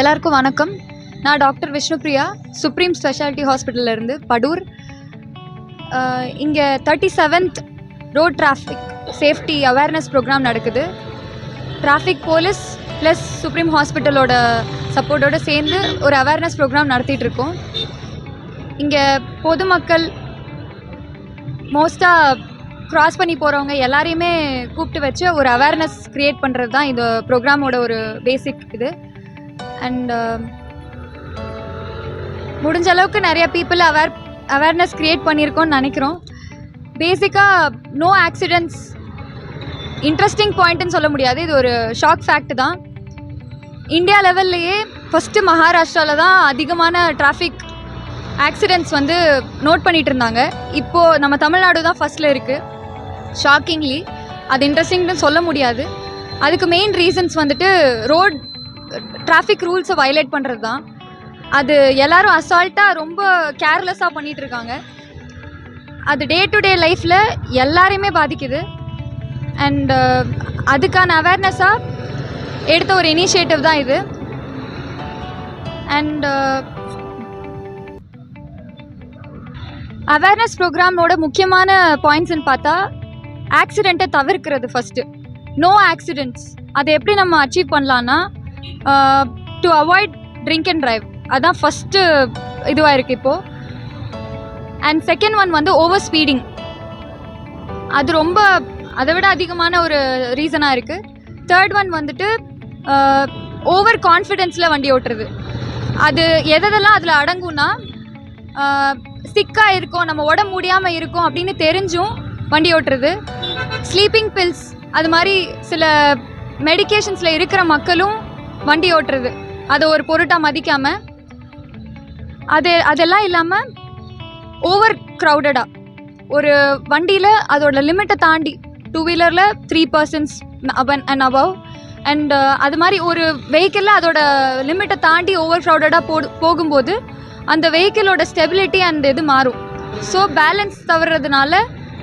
எல்லாருக்கும் வணக்கம். நான் டாக்டர் விஷ்ணுப்ரியா சுப்ரீம் ஸ்பெஷாலிட்டி ஹாஸ்பிட்டல்லேருந்து படூர். இங்கே thirty seventh road traffic safety awareness program நடக்குது. டிராஃபிக் போலீஸ் ப்ளஸ் சுப்ரீம் ஹாஸ்பிட்டலோட சப்போர்ட்டோடு சேர்ந்து ஒரு அவேர்னஸ் ப்ரோக்ராம் நடத்திட்டுருக்கோம். இங்கே பொதுமக்கள் மோஸ்ட்டாக க்ராஸ் பண்ணி போகிறவங்க எல்லாரையுமே கூப்பிட்டு வச்சு ஒரு அவேர்னஸ் க்ரியேட் பண்ணுறது தான் இந்த ப்ரோக்ராமோட ஒரு பேசிக் இது. அண்ட் uh, முடிஞ்ச அளவுக்கு நிறைய பீப்புள் அவேர் அவேர்னஸ் க்ரியேட் பண்ணியிருக்கோம்னு நினைக்கிறோம். பேசிக்காக நோ ஆக்சிடென்ட்ஸ் இன்ட்ரெஸ்டிங் பாயிண்ட்டுன்னு சொல்ல முடியாது. இது ஒரு ஷாக் ஃபேக்ட் தான். இந்தியா லெவல்லையே ஃபஸ்ட்டு மகாராஷ்டிராவில் தான் அதிகமான டிராஃபிக் ஆக்சிடென்ட்ஸ் வந்து நோட் பண்ணிகிட்டு இருந்தாங்க. இப்போது நம்ம தமிழ்நாடு தான் ஃபஸ்ட்டில் இருக்குது ஷாக்கிங்லி அது இன்ட்ரெஸ்டிங்னு சொல்ல முடியாது. அதுக்கு மெயின் ரீசன்ஸ் வந்துட்டு ரோட் டிராஃபிக் ரூல்ஸை வயலேட் பண்ணுறது தான் அது எல்லாரும் அசால்ட்டாக ரொம்ப கேர்லெஸ்ஸாக பண்ணிட்டு இருக்காங்க அது டே டு டே லைஃப்பில் எல்லாரையுமே பாதிக்குது. அண்ட் அதுக்கான அவேர்னஸாக எடுத்த ஒரு இனிஷியேட்டிவ் தான் இது. அண்ட் அவேர்னஸ் ப்ரோக்ராமோட முக்கியமான பாயிண்ட்ஸ்னு பார்த்தா ஆக்சிடெண்ட்டை தவிர்க்கிறது ஃபஸ்ட்டு நோ ஆக்சிடெண்ட்ஸ் அதை எப்படி நம்ம அச்சீவ் பண்ணலான்னா to avoid drink and drive அதான் ஃபஸ்ட்டு இதுவாக இருக்குது இப்போது அண்ட் செகண்ட் ஒன் வந்து ஓவர் ஸ்பீடிங் அது ரொம்ப அதை விட அதிகமான ஒரு ரீசனாக இருக்குது தேர்ட் ஒன் வந்துட்டு ஓவர் கான்ஃபிடென்ஸில் வண்டி ஓட்டுறது. அது எதெல்லாம் அதில் அடங்கும்னா சிக்காக இருக்கும் நம்ம உடம்பு முடியாமல் இருக்கும் அப்படின்னு தெரிஞ்சும் வண்டி ஓட்டுறது. ஸ்லீப்பிங் பில்ஸ் அது மாதிரி சில மெடிகேஷன்ஸில் இருக்கிற மக்களும் வண்டி ஓட்டுறது. அதை ஒரு பொருட்டாக மதிக்காமல் அது அதெல்லாம் இல்லாமல் ஓவர் க்ரௌடடாக ஒரு வண்டியில் அதோட லிமிட்டை தாண்டி டூ வீலரில் த்ரீ பர்சன்ஸ் அவன் அண்ட் அபவ் அண்ட் அது மாதிரி ஒரு வெஹிக்கிளில் அதோட லிமிட்டை தாண்டி ஓவர் க்ரௌடடாக போ போகும்போது அந்த வெஹிக்கிளோட ஸ்டெபிலிட்டி அந்த இது மாறும். ஸோ பேலன்ஸ் தவறுறதுனால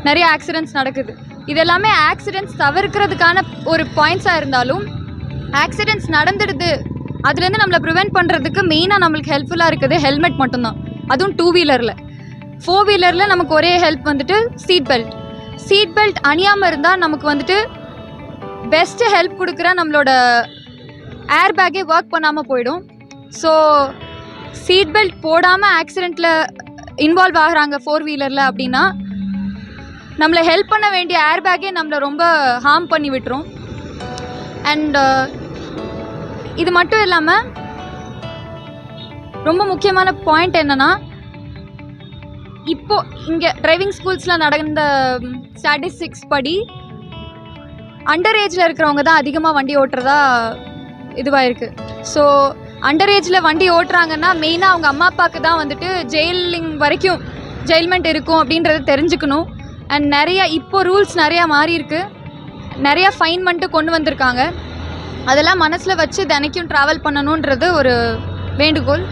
நிறைய ஆக்சிடென்ட்ஸ் நடக்குது. இதெல்லாமே ஆக்சிடென்ட்ஸ் தவிர்க்கிறதுக்கான ஒரு பாயிண்ட்ஸாக இருந்தாலும் ஆக்சிடென்ட்ஸ் நடந்துடுது. அதுலேருந்து நம்மளை ப்ரிவெண்ட் பண்ணுறதுக்கு மெயினாக நம்மளுக்கு ஹெல்ப்ஃபுல்லாக இருக்குது ஹெல்மெட் மட்டும்தான். அதுவும் டூ வீலரில் ஃபோர் வீலரில் நமக்கு ஒரே ஹெல்ப் வந்துட்டு சீட் பெல்ட் சீட் பெல்ட் அணியாமல் இருந்தால் நமக்கு வந்துட்டு பெஸ்ட்டு ஹெல்ப் கொடுக்குற நம்மளோட ஏர் பேக்கே ஒர்க் பண்ணாமல் போயிடும். ஸோ சீட் பெல்ட் போடாமல் ஆக்சிடெண்ட்டில் இன்வால்வ் ஆகுறாங்க ஃபோர் வீலரில் அப்படின்னா நம்மளை ஹெல்ப் பண்ண வேண்டிய ஏர் பேக்கே நம்மளை ரொம்ப ஹார்ம் பண்ணி விட்டுரும். அண்ட் இது மட்டும் இல்லாமல் ரொம்ப முக்கியமான பாயிண்ட் என்னன்னா இப்போ இங்கே டிரைவிங் ஸ்கூல்ஸில் நடந்த ஸ்டாட்டிஸ்டிக்ஸ் படி அண்டர் ஏஜில் இருக்கிறவங்க தான் அதிகமாக வண்டி ஓட்டுறதா இதுவாக இருக்குது ஸோ அண்டர் ஏஜில் வண்டி ஓட்டுறாங்கன்னா மெயினாக அவங்க அம்மா அப்பாவுக்கு தான் வந்துட்டு ஜெயிலிங் வரைக்கும் ஜெயில்மெண்ட் இருக்கும் அப்படின்றத தெரிஞ்சுக்கணும். அண்ட் நிறைய இப்போ ரூல்ஸ் நிறையா மாறி இருக்கு நிறையா ஃபைன் மட்டும் கொண்டு வந்திருக்காங்க. அதெல்லாம் மனசில் வச்சு தினைக்கும் ட்ராவல் பண்ணணுன்றது ஒரு வேண்டுகோள்.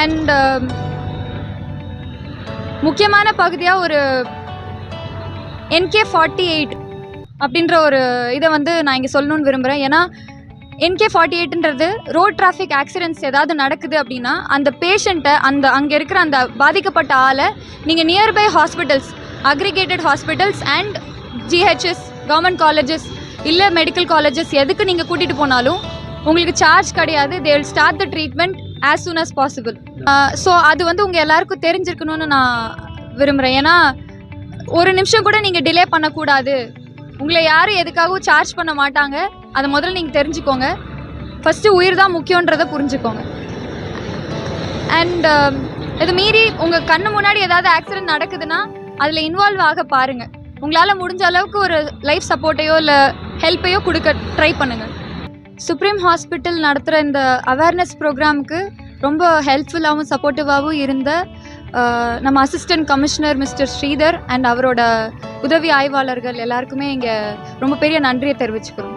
அண்ட் uh, முக்கியமான பகுதியாக ஒரு என்கே ஃபார்ட்டி எயிட் அப்படின்ற ஒரு இதை வந்து நான் இங்கே சொல்லணும்னு விரும்புகிறேன் ஏன்னா என்கே ஃபார்ட்டி எயிட்ன்றது ரோட் டிராஃபிக் ஆக்சிடென்ட்ஸ் ஏதாவது நடக்குது அப்படின்னா அந்த பேஷண்ட்டை அந்த அங்கே இருக்கிற அந்த பாதிக்கப்பட்ட ஆளை நீங்கள் nearby hospitals aggregated hospitals and GHs government colleges இல்லை மெடிக்கல் காலேஜஸ் எதுக்கு நீங்கள் கூட்டிகிட்டு போனாலும் உங்களுக்கு சார்ஜ் கிடையாது. They will start the treatment as soon as possible so அது வந்து உங்கள் எல்லாருக்கும் தெரிஞ்சிருக்கணும்னு நான் விரும்புகிறேன் ஏன்னா ஒரு நிமிஷம் கூட நீங்கள் டிலே பண்ணக்கூடாது. உங்களை யாரும் எதுக்காகவும் சார்ஜ் பண்ண மாட்டாங்க. அதை முதல்ல நீங்கள் தெரிஞ்சுக்கோங்க. ஃபஸ்ட்டு உயிர் தான் முக்கியன்றதை புரிஞ்சுக்கோங்க. அண்ட் இது மீறி உங்கள் கண்ணு முன்னாடி ஏதாவது ஆக்சிடென்ட் நடக்குதுன்னா அதில் இன்வால்வ் ஆக பாருங்கள் உங்களால் முடிஞ்ச அளவுக்கு ஒரு லைஃப் சப்போர்ட்டையோ இல்லை ஹெல்ப்பையோ கொடுக்க ட்ரை பண்ணுங்கள் சுப்ரீம் ஹாஸ்பிட்டல் நடத்துகிற இந்த அவேர்னஸ் ப்ரோக்ராமுக்கு ரொம்ப ஹெல்ப்ஃபுல்லாகவும் சப்போர்ட்டிவாகவும் இருந்த நம்ம assistant commissioner mister Sridhar and அவரோட உதவி ஆய்வாளர்கள் எல்லாருக்குமே இங்கே ரொம்ப பெரிய நன்றியை தெரிவிச்சுக்கிறோம்.